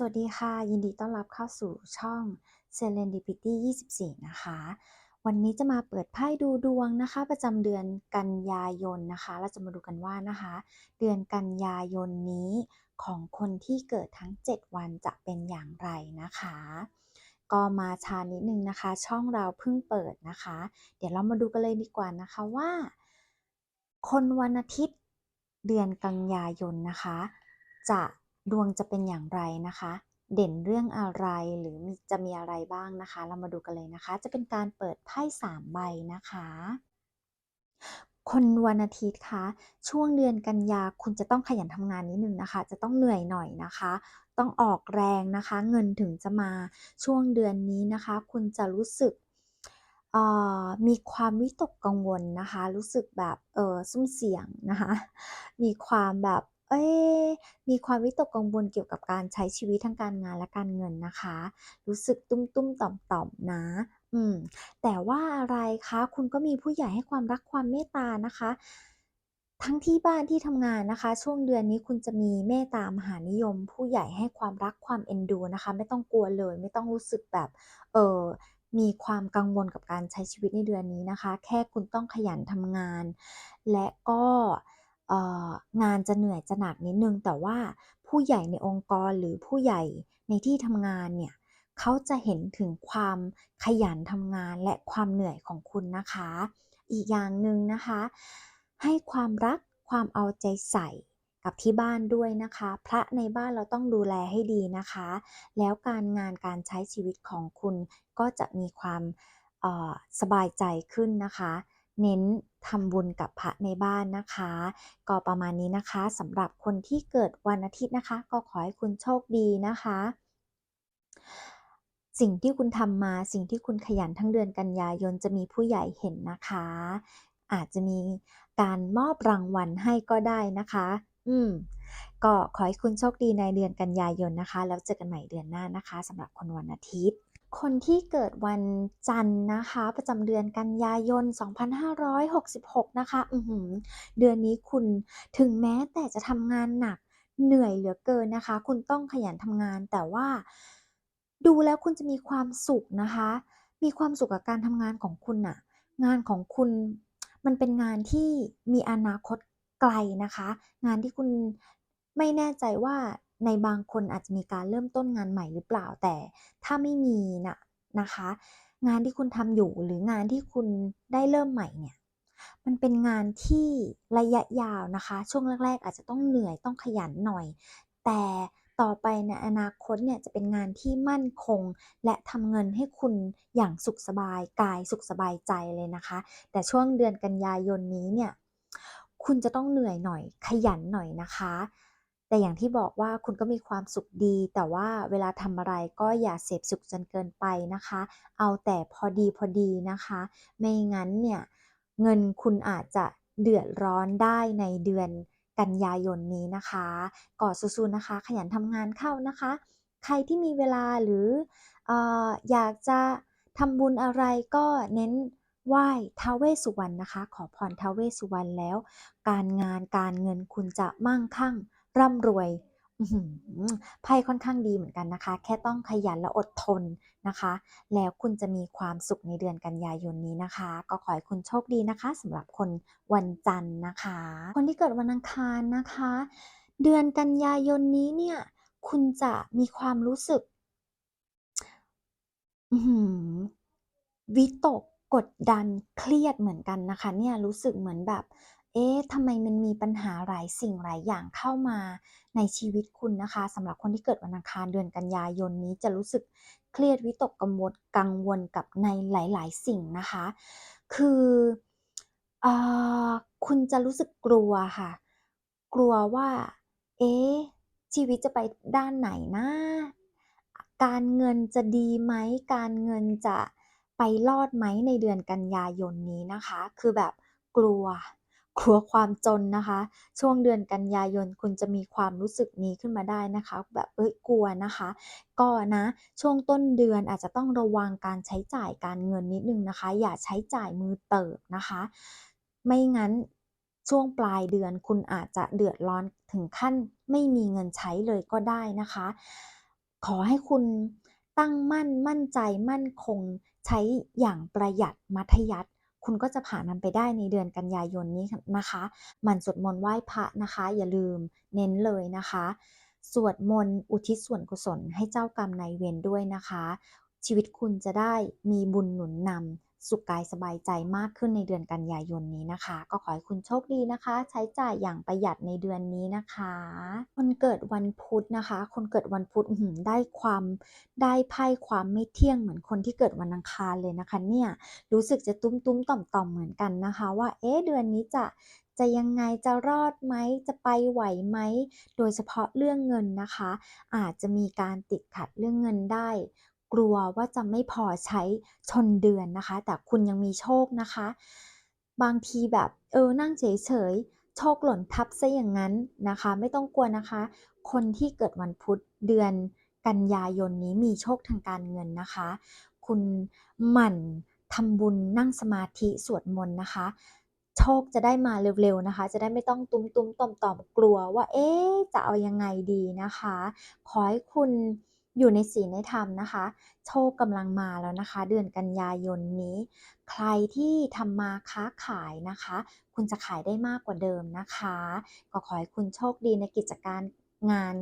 สวัสดีค่ะ ยินดีต้อนรับเข้าสู่ช่อง Serendipity 24 นะคะ วันนี้จะมาเปิดไพ่ดูดวงนะคะ ประจำเดือนกันยายนนะคะ เราจะมาดูกันว่านะคะ เดือนกันยายนนี้ของคนที่เกิดทั้ง 7 วันจะเป็นอย่างไรนะคะ ก็มาช้านิดนึงนะคะ ช่องเราเพิ่งเปิดนะคะ เดี๋ยวเรามาดูกันเลยดีกว่านะคะว่า คนวันอาทิตย์เดือนกันยายนนะคะ จะ ดวงจะเป็นอย่างไรนะคะ เด่นเรื่องอะไรหรือจะมีอะไรบ้างนะคะ เรามาดูกันเลยนะคะ จะเป็นการเปิดไพ่สามใบนะคะ คนวันอาทิตย์คะช่วงเดือนกันยาคุณจะต้องขยันทำงานนิดนึงนะคะ จะต้องเหนื่อยหน่อยนะคะต้องออกแรงนะคะ เงินถึงจะมาช่วงเดือนนี้นะคะ คุณจะรู้สึกมีความวิตกกังวลนะคะ รู้สึกแบบเออซุ่มเสี่ยงนะคะ มีความแบบ เอ๊ะมีความวิตกกังวลเกี่ยวกับการใช้ชีวิตทั้งการงานและการเงินนะคะ รู้สึกตุ้มๆต่อมๆนะ อืม แต่ว่าอะไรคะ คุณก็มีผู้ใหญ่ให้ความรักความเมตตานะคะ ทั้งที่บ้านที่ทำงานนะคะ ช่วงเดือนนี้คุณจะมีเมตตามหานิยม ผู้ใหญ่ให้ความรักความเอ็นดูนะคะ ไม่ต้องกลัวเลย ไม่ต้องรู้สึกแบบ เออมีความกังวลกับการใช้ชีวิตในเดือนนี้นะคะ แค่คุณต้องขยันทำงาน และก็ งานจะเหนื่อยจะหนักนิดนึง แต่ว่าผู้ใหญ่ในองค์กรหรือผู้ใหญ่ในที่ทำงานเนี่ยเขาจะเห็นถึงความขยันทำงานและความเหนื่อยของคุณนะคะ อีกอย่างหนึ่งนะคะ ให้ความรักความเอาใจใส่กับที่บ้านด้วยนะคะ พระในบ้านเราต้องดูแลให้ดีนะคะ แล้วการงานการใช้ชีวิตของคุณก็จะมีความสบายใจขึ้นนะคะ เน้นทำบุญกับพระในบ้านนะคะ ก็ประมาณนี้นะคะสำหรับคนที่เกิดวันอาทิตย์นะคะ ก็ขอให้คุณโชคดีนะคะ สิ่งที่คุณทำมาสิ่งที่คุณขยันทั้งเดือนกันยายนจะมีผู้ใหญ่เห็นนะคะ อาจจะมีการมอบรางวัลให้ก็ได้นะคะ อืมก็ขอให้คุณโชคดีในเดือนกันยายนนะคะ แล้วเจอกันใหม่เดือนหน้านะคะสำหรับคนวันอาทิตย์ คนที่เกิดวันจันทร์นะคะ ประจำเดือนกันยายน 2566 นะคะอือหือเดือนนี้คุณถึงแม้แต่จะทำงานหนักเหนื่อยเหลือเกินนะคะ คุณต้องขยันทำงานแต่ว่า ดูแล้วคุณจะมีความสุขนะคะ มีความสุขกับการทำงานของคุณน่ะงานของคุณมันเป็นงานที่มีอนาคตไกลนะคะ งานที่คุณไม่แน่ใจว่า ในบางคนอาจจะมีการเริ่มต้นงานใหม่หรือเปล่าแต่ถ้าไม่มีนะนะคะ งานที่คุณทำอยู่หรืองานที่คุณได้เริ่มใหม่เนี่ยมันเป็นงานที่ระยะยาวนะคะ ช่วงแรก ๆ อาจจะต้องเหนื่อยต้องขยันหน่อย แต่ต่อไปในอนาคตเนี่ยจะเป็นงานที่มั่นคง และทำเงินให้คุณอย่างสุขสบายกายสุขสบายใจเลยนะคะ แต่ช่วงเดือนกันยายนนี้เนี่ยคุณจะต้องเหนื่อยหน่อยขยันหน่อยนะคะ แต่อย่างที่บอกว่าคุณก็มีความสุขดี แต่ว่าเวลาทำอะไรก็อย่าเสพสุขจนเกินไปนะคะ เอาแต่พอดีพอดีนะคะ ไม่งั้นเนี่ยเงินคุณอาจจะเดือดร้อนได้ในเดือนกันยายนนี้นะคะก่อสู้ๆนะคะ ขยันทำงานเข้านะคะ ใครที่มีเวลาหรืออออยากจะทำบุญอะไรก็เน้นไหว้ท้าเวสุวรรณนะคะ ขอพรท้าเวสุวรรณแล้ว การงานการเงินคุณจะมั่งคั่ง ร่ำรวยไพ่ค่อนข้างดีเหมือนกันนะคะ แค่ต้องขยันและอดทนนะคะ แล้วคุณจะมีความสุขในเดือนกันยายนนี้นะคะ ก็ขอให้คุณโชคดีนะคะสำหรับคนวันจันทร์นะคะ คนที่เกิดวันอังคารนะคะ เดือนกันยายนนี้เนี่ย คุณจะมีความรู้สึกวิตกกดดันเครียดเหมือนกันนะคะ เนี่ยรู้สึกเหมือนแบบ เอ๊ะทำไมมันมีปัญหาหลายสิ่งหลายอย่างเข้ามาในชีวิตคุณนะคะสำหรับคนที่เกิดวันอังคารเดือนกันยายนนี้จะรู้สึกเครียดวิตกกังวลกังวลกับในหลาย ๆ สิ่งนะคะ คืออคุณจะรู้สึกกลัวค่ะ กลัวว่า เอ๊ะชีวิตจะไปด้านไหนนะ การเงินจะดีไหม การเงินจะไปรอดไหมในเดือนกันยายนนี้นะคะ คือแบบกลัว กลัวความจนนะคะ ช่วงเดือนกันยายนคุณจะมีความรู้สึกนี้ขึ้นมาได้นะคะ แบบเอ้ยกลัวนะคะ ก็นะช่วงต้นเดือนอาจจะต้องระวังการใช้จ่ายการเงินนิดนึงนะคะ อย่าใช้จ่ายมือเติบนะคะ ไม่งั้นช่วงปลายเดือนคุณอาจจะเดือดร้อนถึงขั้นไม่มีเงินใช้เลยก็ได้นะคะ ขอให้คุณตั้งมั่นมั่นใจมั่นคงใช้อย่างประหยัดมัธยัสถ์ คุณก็จะผ่านมันไปได้ในเดือนกันยายนนี้นะคะมันสวดมนต์ไหว้พระนะคะ อย่าลืมเน้นเลยนะคะ สวดมนต์อุทิศส่วนกุศลให้เจ้ากรรมนายเวรด้วยนะคะ ชีวิตคุณจะได้มีบุญหนุนนำ สุขกายสบายใจมากขึ้นในเดือนกันยายนนี้นะคะ ก็ขอให้คุณโชคดีนะคะ ใช้จ่ายอย่างประหยัดในเดือนนี้นะคะคนเกิดวันพุธนะคะ คนเกิดวันพุธได้ความได้ไพ่ความไม่เที่ยงเหมือนคนที่เกิดวันอังคารเลยนะคะ เนี่ยรู้สึกจะตุ้มตุ้มต่อมต่อมเหมือนกันนะคะ ว่าเอ๊ะเดือนนี้จะจะยังไงจะรอดไหมจะไปไหวไหม โดยเฉพาะเรื่องเงินนะคะ อาจจะมีการติดขัดเรื่องเงินได้ กลัวว่าจะไม่พอใช้ชนเดือนนะคะ แต่คุณยังมีโชคนะคะ บางทีแบบเออนั่งเฉยๆโชคหล่นทับซะอย่างนั้นนะคะ ไม่ต้องกลัวนะคะ คนที่เกิดวันพุธเดือนกันยายนนี้มีโชคทางการเงินนะคะ คุณหมั่นทำบุญนั่งสมาธิสวดมนต์นะคะ โชคจะได้มาเร็วๆนะคะ จะได้ไม่ต้องตุ้มตุ้มๆต่อมต่อมๆกลัวว่า เอ๊จะเอายังไงดีนะคะ ขอให้คุณ อยู่ในศีลในธรรมนะคะ โชคกำลังมาแล้วนะคะ เดือนกันยายนนี้ ใครที่ทำมาค้าขายนะคะ คุณจะขายได้มากกว่าเดิมนะคะ ก็ขอให้คุณโชคดีในกิจการ งาน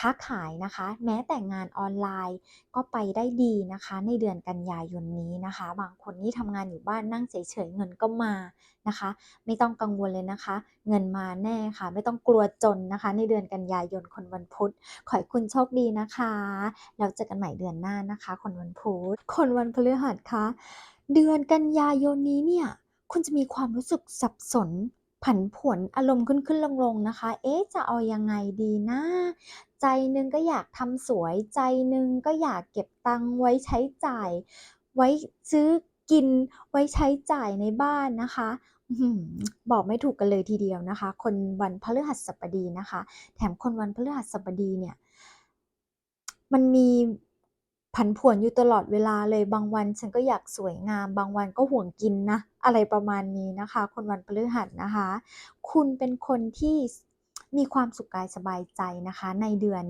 ค้าขายนะคะ แม้แต่งานออนไลน์ก็ไปได้ดีนะคะ ในเดือนกันยายนนี้นะคะ บางคนที่ทำงานอยู่บ้านนั่งเฉยๆเงินก็มานะคะ ไม่ต้องกังวลเลยนะคะ เงินมาแน่ค่ะ ไม่ต้องกลัวจนนะคะ ในเดือนกันยายนคนวันพุธขอให้คุณโชคดีนะคะแล้วเจอกันใหม่เดือนหน้านะคะ คนวันพุธคนวันพฤหัสคะเดือนกันยายนนี้เนี่ยคุณจะมีความรู้สึกสับสน ผันผวนอารมณ์ขึ้นขึ้นลงลงๆนะคะ เอ๊ะจะเอายังไงดีนะใจนึงก็อยากทำสวยใจนึงก็อยากเก็บตังค์ไว้ใช้จ่าย ไว้ซื้อกินไว้ใช้จ่ายในบ้านนะคะบอกไม่ถูกกันเลยทีเดียวนะคะ คนวันพฤหัสบดีนะคะ แถมคนวันพฤหัสบดีเนี่ย มันมี ผันผวนอยู่ตลอดเวลาเลยบางวันฉันก็อยากสวยงาม บางวันก็ห่วงกินนะอะไรประมาณนี้นะคะ คนวันพฤหัสนะคะ คุณเป็นคนที่มีความสุขกายสบายใจนะคะ ในเดือน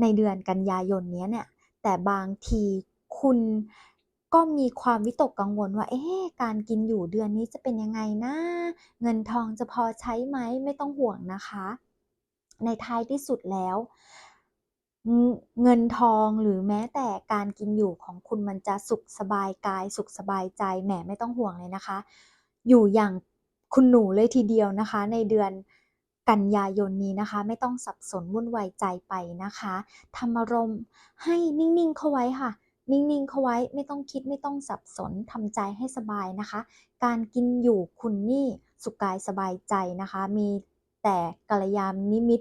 ในเดือนกันยายนนี้เนี่ยแต่บางทีคุณก็มีความวิตกกังวลว่า เอ๊ะ การกินอยู่เดือนนี้จะเป็นยังไงนะ เงินทองจะพอใช้ไหม ไม่ต้องห่วงนะคะ ในท้ายที่สุดแล้ว เงินทองหรือแม้แต่การกินอยู่ของคุณมันจะสุขสบายกาย สุขสบายใจแหมไม่ต้องห่วงเลยนะคะ อยู่อย่างคุณหนูเลยทีเดียวนะคะ ในเดือนกันยายนนี้นะคะ ไม่ต้องสับสนวุ่นวายใจไปนะคะทำอารมให้นิ่งๆเข้าไว้ค่ะ นิ่งๆเข้าไว้ไม่ต้องคิดไม่ต้องสับสนทำใจให้สบายนะคะ การกินอยู่คุณนี่สุขกายสบายใจนะคะ มีแต่กัลยาณนิมิต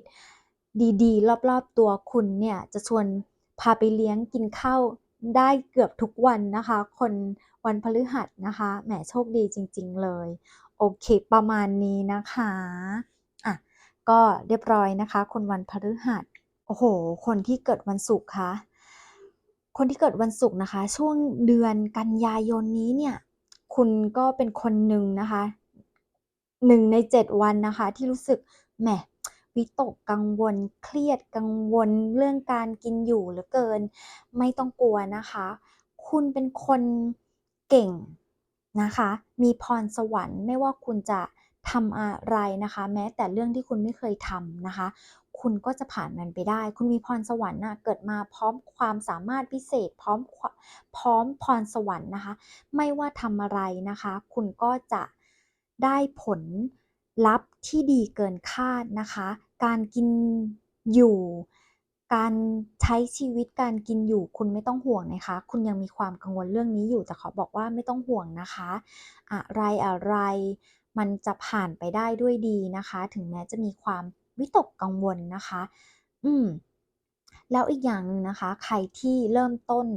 ดีๆ รอบๆตัวคุณเนี่ยจะชวนพาไปเลี้ยงกินข้าวได้เกือบทุกวันนะคะ คนวันพฤหัสนะคะแหมโชคดีจริง ๆ เลย โอเคประมาณนี้นะคะอะก็เรียบร้อยนะคะ คนวันพฤหัสโอ้โห คนที่เกิดวันศุกร์คะคนที่เกิดวันศุกร์นะคะ ช่วงเดือนกันยายนนี้เนี่ย คุณก็เป็นคนหนึ่งนะคะหนึ่งในเจ็ดวันนะคะ ที่รู้สึกแหม วิตกกังวล เครียดกังวลเรื่องการกินอยู่เหลือเกิน ไม่ต้องกลัวนะคะ คุณเป็นคนเก่งนะคะ มีพรสวรรค์ไม่ว่าคุณจะทำอะไรนะคะ แม้แต่เรื่องที่คุณไม่เคยทำนะคะ คุณก็จะผ่านมันไปได้ คุณมีพรสวรรค์นะเกิดมาพร้อมความสามารถพิเศษ พร้อมพร้อมพรสวรรค์นะคะ ไม่ว่าทำอะไรนะคะ คุณก็จะได้ผลลัพธ์ที่ดีเกินคาดนะคะ การกินอยู่ การใช้ชีวิตการกินอยู่คุณไม่ต้องห่วงนะคะ คุณยังมีความกังวลเรื่องนี้อยู่ แต่ขอบอกว่าไม่ต้องห่วงนะคะ อะไรอะไรมันจะผ่านไปได้ด้วยดีนะคะ ถึงแม้จะมีความวิตกกังวลนะคะ อืม แล้วอีกอย่างหนึ่งนะคะ ใครที่เริ่มต้น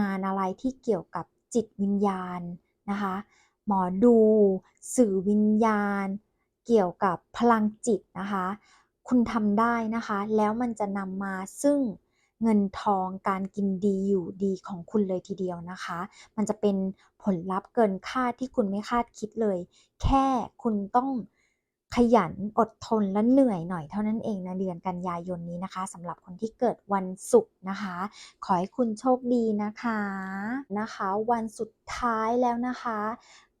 งานอะไรที่เกี่ยวกับจิตวิญญาณนะคะ หมอดู สื่อวิญญาณ เกี่ยวกับพลังจิตนะคะ คุณทำได้นะคะ แล้วมันจะนำมาซึ่งเงินทองการกินดีอยู่ดีของคุณเลยทีเดียวนะคะ มันจะเป็นผลลัพธ์เกินคาดที่คุณไม่คาดคิดเลย แค่คุณต้องขยันอดทนและเหนื่อยหน่อยเท่านั้นเองนะเดือนกันยายนนี้นะคะสำหรับคนที่เกิดวันศุกร์นะคะ ขอให้คุณโชคดีนะคะนะคะ วันสุดท้ายแล้วนะคะ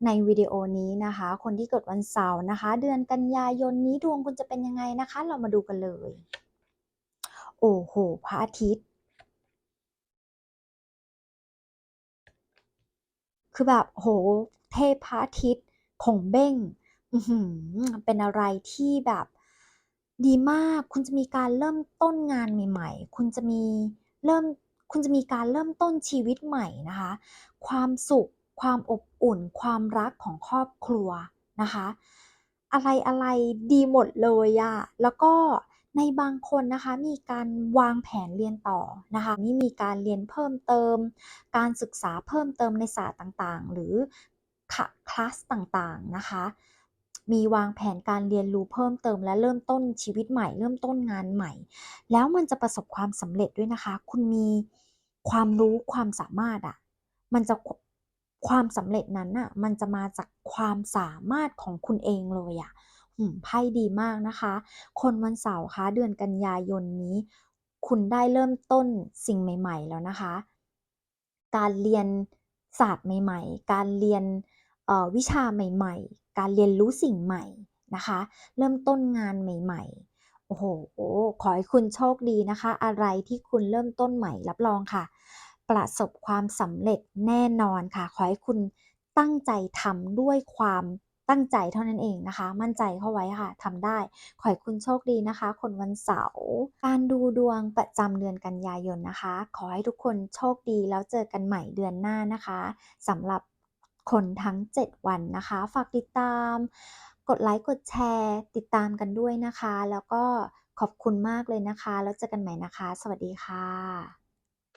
ในวิดีโอนี้นะคะ คนที่เกิดวันเสาร์นะคะ เดือนกันยายนนี้ดวงคุณจะเป็นยังไงนะคะ เรามาดูกันเลย โอ้โหพระอาทิตย์ คือแบบโหเทพพระอาทิตย์ของเบ้งเป็นอะไรที่แบบดีมาก คุณจะมีการเริ่มต้นงานใหม่ ๆ คุณจะมีเริ่มคุณจะมีการเริ่มต้นชีวิตใหม่นะคะ ความสุข ความอบอุ่น ความรักของครอบครัวนะคะ อะไรๆดีหมดเลยอะแล้วก็ในบางคนนะคะมีการวางแผนเรียนต่อนะคะนี่มีการเรียนเพิ่มเติม การศึกษาเพิ่มเติมในศาสตร์ต่างๆ หรือคคลาสต่างๆนะคะมีวางแผนการเรียนรู้เพิ่มเติมและเริ่มต้นชีวิตใหม่ เริ่มต้นงานใหม่ แล้วมันจะประสบความสำเร็จด้วยนะคะ คุณมีความรู้ความสามารถอะมันจะ ความสำเร็จนั้นน่ะมันจะมาจากความสามารถของคุณเองเลยอะหืมไพ่ดีมากนะคะ คนวันเสาร์คะเดือนกันยายนนี้ คุณได้เริ่มต้นสิ่งใหม่ ๆ แล้วนะคะ การเรียนศาสตร์ใหม่ ๆ การเรียนวิชาใหม่ ๆ การเรียนรู้สิ่งใหม่นะคะ เริ่มต้นงานใหม่ ๆ โอ้โห ขอให้คุณโชคดีนะคะ อะไรที่คุณเริ่มต้นใหม่รับรองค่ะ ประสบความสำเร็จแน่นอนค่ะ ขอให้คุณตั้งใจทำด้วยความตั้งใจเท่านั้นเองนะคะ มั่นใจเข้าไว้ค่ะทำได้ ขอให้คุณโชคดีนะคะ คนวันเสาร์การดูดวงประจำเดือนกันยายนนะคะ ขอให้ทุกคนโชคดีแล้วเจอกันใหม่เดือนหน้านะคะสำหรับคนทั้ง 7 วันนะคะ ฝากติดตาม กดไลค์กดแชร์ ติดตามกันด้วยนะคะ แล้วก็ขอบคุณมากเลยนะคะ แล้วเจอกันใหม่นะคะ สวัสดีค่ะ